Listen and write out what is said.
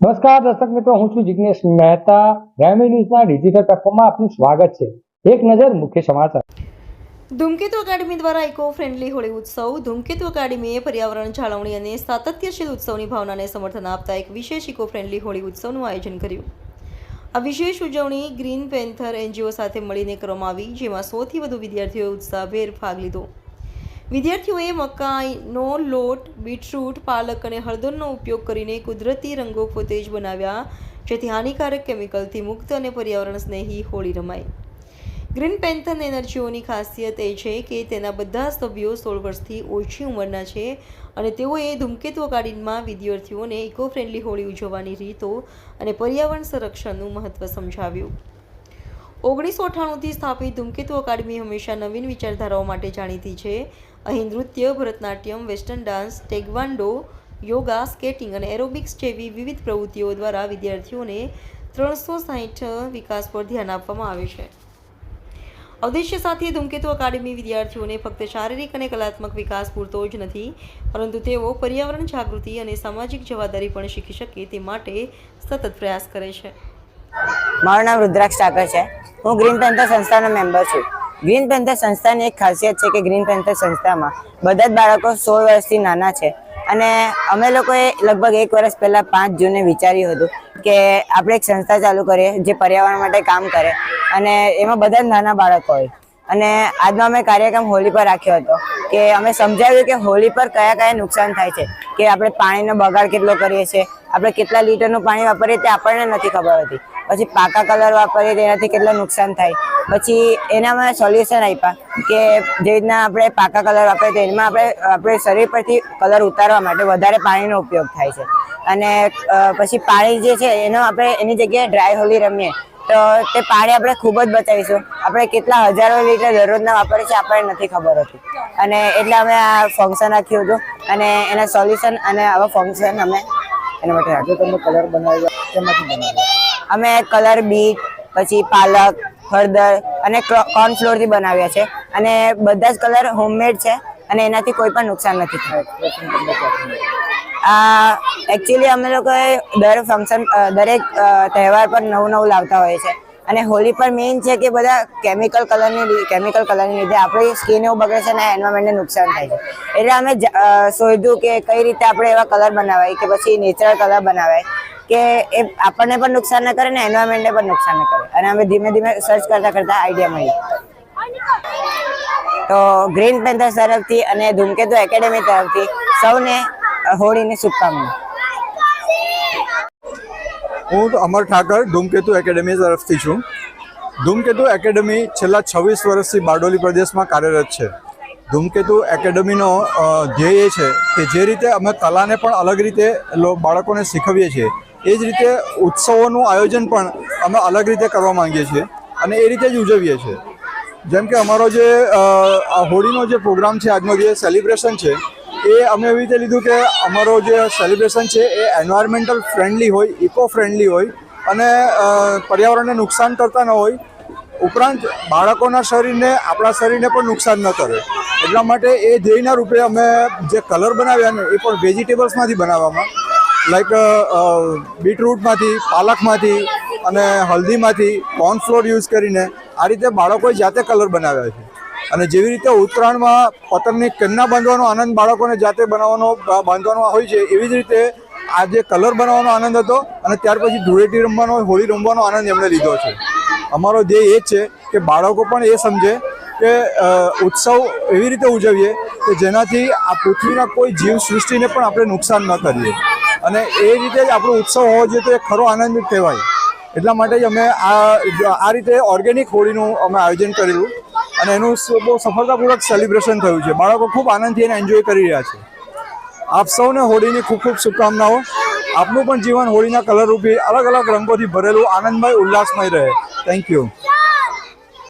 નમસ્કાર દર્શક મિત્રો, હું છું જિજ્ઞેશ મહેતા. ગ્રામી ન્યૂઝના ડિજિટલ પ્લેટફોર્મમાં આપનું સ્વાગત છે. એક નજર મુખ્ય સમાચાર. ધૂમકેતુ અકાદમી દ્વારા ઇકો ફ્રેન્ડલી હોળી ઉત્સવ, ધૂમકેતુ અકાદમીએ પર્યાવરણ જાળવણી અને સાતત્યશીલ ઉત્સવની ભાવનાને સમર્થન આપતા એક વિશેષ ઇકો ફ્રેન્ડલી હોળી ઉત્સવનું આયોજન કર્યું. આ વિશેષ ઉજવણી ગ્રીન પેન્થર એનજીઓ સાથે મળીને કરવામાં આવી, જેમાં સૌથી વધુ વિદ્યાર્થીઓએ ઉત્સાહભેર ભાગ લીધો. વિદ્યાર્થીઓએ મકાઈનો લોટ, બીટરૂટ, પાલક અને હળદરનો ઉપયોગ કરીને કુદરતી રંગો પોતે જ બનાવ્યા, જેથી હાનિકારક કેમિકલથી મુક્ત અને પર્યાવરણ સ્નેહી હોળી રમાઈ. ગ્રીન પેન્થન એનર્જીઓની ખાસિયત એ છે કે તેના બધા સભ્યો સોળ વર્ષથી ઓછી ઉંમરના છે અને તેઓએ ધૂમકેતુ અકાદમીમાં વિદ્યાર્થીઓને ઇકો ફ્રેન્ડલી હોળી ઉજવવાની રીતો અને પર્યાવરણ સંરક્ષણનું મહત્ત્વ સમજાવ્યું. ઓગણીસો અઠ્ઠાણુંથી સ્થાપિત ધૂમકેતુ અકાદમી હંમેશા નવીન વિચારધારાઓ માટે જાણીતી છે. અહીં નૃત્ય, Bharatanatyam, western dance taekwondo yoga, skating અને એરોબિક્સ જેવી વિવિધ પ્રવૃત્તિઓ દ્વારા વિદ્યાર્થીઓને ત્રણસો સાહીઠ વિકાસ પર ધ્યાન આપવામાં આવે છે. ઉદ્દેશ્ય સાથે ધૂમકેતુ અકાદમી વિદ્યાર્થીઓને ફક્ત શારીરિક અને કલાત્મક વિકાસ પૂરતો જ નથી, પરંતુ તેઓ પર્યાવરણ જાગૃતિ અને સામાજિક જવાબદારી પણ શીખી શકે તે માટે સતત પ્રયાસ કરે છે. મારું નામ રુદ્રાક્ષ ઠાકર છે. હું ગ્રીન પેન્થર સંસ્થાનો મેમ્બર છું. ગ્રીન પેન્થર સંસ્થાની એક ખાસિયત છે કે ગ્રીન પેન્થર સંસ્થામાં બધા જ બાળકો સોળ વર્ષથી નાના છે. અને અમે લોકોએ લગભગ એક વર્ષ પહેલાં પાંચ જૂને વિચાર્યું હતું કે આપણે એક સંસ્થા ચાલુ કરીએ જે પર્યાવરણ માટે કામ કરે. અને એમાં બધા જ નાના બાળકો હોય. અને આજનો અમે કાર્યક્રમ હોળી પર રાખ્યો હતો કે અમે સમજાવ્યું કે હોળી પર કયા કયા નુકસાન થાય છે. કે આપણે પાણીનો બગાડ કેટલો કરીએ છીએ. આપણે કેટલા લીટરનું પાણી વાપરીએ તે આપણને નથી ખબર હોતી. પછી પાકા કલર વાપરીએ તેનાથી કેટલું નુકસાન થાય. પછી એના અમે સોલ્યુશન આપ્યા કે જે રીતના આપણે પાકા કલર વાપરીએ તો એમાં આપણે આપણે શરીર પરથી કલર ઉતારવા માટે વધારે પાણીનો ઉપયોગ થાય છે. અને પછી પાણી જે છે એનો આપણે, એની જગ્યાએ ડ્રાય હોલી રમીએ તો તે પાણી આપણે ખૂબ જ બચાવીશું. આપણે કેટલા હજારો લીટર દરરોજના વાપરીએ છીએ આપણને નથી ખબર હોતી. અને એટલે અમે આ ફંક્શન રાખ્યું હતું અને એના સોલ્યુશન અને આવા ફંક્શન અમે એના માટે રાખ્યું. તમે કલર બનાવ્યા કેમાંથી બનાવ્યા? અમે કલર બીટ, પછી પાલક, હળદર અને કોર્નફ્લોરથી બનાવ્યા છે. અને બધા જ કલર હોમમેડ છે અને એનાથી કોઈ પણ નુકસાન નથી થયું? આ એકચ્યુઅલી અમે લોકોએ દર ફંક્શન દરેક તહેવાર પર નવું નવું લાવતા હોઈએ છે. અને હોળી પર મેઇન છે કે બધા કેમિકલ કલરની કેમિકલ કલરની લીધે આપણી સ્કિન એવું બગડે છે અને એન્વાયરમેન્ટને નુકસાન થાય છે. એટલે અમે શોધ્યું કે કઈ રીતે આપણે એવા કલર બનાવાય કે પછી નેચરલ કલર બનાવાય. કે એ આપણને પણ નુકસાન ન કરે ને એન્વાયરમેન્ટને પણ નુકસાન ન કરે. અને અમે ધીમે ધીમે સર્ચ કરતા કરતા આઈડિયા મળી તો ગ્રીન પેન્થર્સ તરફથી અને ધૂમકેતુ એકેડેમી તરફથી સૌને હોળીની શુભકામના. હું અમર ઠાકર, ધૂમકેતુ એકેડેમી તરફથી છું. ધૂમકેતુ એકેડેમી છેલ્લા છવ્વીસ વર્ષથી બારડોલી પ્રદેશમાં કાર્યરત છે. ધૂમકેતુ એકેડેમીનો ધ્યેય એ છે કે જે રીતે અમે કલાને પણ અલગ રીતે બાળકોને શીખવીએ છીએ એ જ રીતે ઉત્સવોનું આયોજન પણ અમે અલગ રીતે કરવા માંગીએ છીએ અને એ રીતે જ ઉજવીએ છીએ. જેમ કે અમારો જે આ હોળીનો જે પ્રોગ્રામ છે, આજનો જે સેલિબ્રેશન છે, એ અમે એવી રીતે લીધું કે અમારો જે સેલિબ્રેશન છે, એ એન્વાયરમેન્ટલ ફ્રેન્ડલી હોય ઇકો ફ્રેન્ડલી હોય અને પર્યાવરણને નુકસાન કરતા ન હોય. ઉપરાંત બાળકોના શરીરને, આપણા શરીરને પણ નુકસાન ન કરે. એટલા માટે એ ધ્યેયના રૂપે અમે જે કલર બનાવ્યા ને, એ પણ વેજીટેબલ્સમાંથી બનાવવામાં. લાઈક બીટરૂટમાંથી પાલકમાંથી અને હલ્દીમાંથી કોર્નફ્લોર યુઝ કરીને આ રીતે બાળકોએ જાતે કલર બનાવ્યા છે. અને જેવી રીતે ઉત્તરાયણમાં પતંગની કન્યા બાંધવાનો આનંદ બાળકોને જાતે બનાવવાનો બાંધવાનો હોય છે, એવી જ રીતે આ જે કલર બનાવવાનો આનંદ હતો અને ત્યાર પછી ધૂળેટી રમવાનો, હોળી રમવાનો આનંદ એમણે લીધો છે. અમારો ધ્યેય એ જ છે કે બાળકો પણ એ સમજે કે ઉત્સવ એવી રીતે ઉજવીએ કે જેનાથી આ પૃથ્વીના કોઈ જીવ સૃષ્ટિને પણ આપણે નુકસાન ન કરીએ. અને એ રીતે જ આપણો ઉત્સવ હોવો જોઈએ તો એ ખરો આનંદિત કહેવાય. એટલા માટે જ અમે આ આ રીતે ઓર્ગેનિક હોળીનું અમે આયોજન કરેલું અને એનું બહુ સફળતાપૂર્વક સેલિબ્રેશન થયું છે. બાળકો ખૂબ આનંદથી એને એન્જોય કરી રહ્યા છે. આપ સૌને હોળીની ખૂબ ખૂબ શુભકામનાઓ. આપનું પણ જીવન હોળીના કલરરૂપી અલગ અલગ રંગોથી ભરેલું આનંદમય, ઉલ્લાસમય રહે. Thank you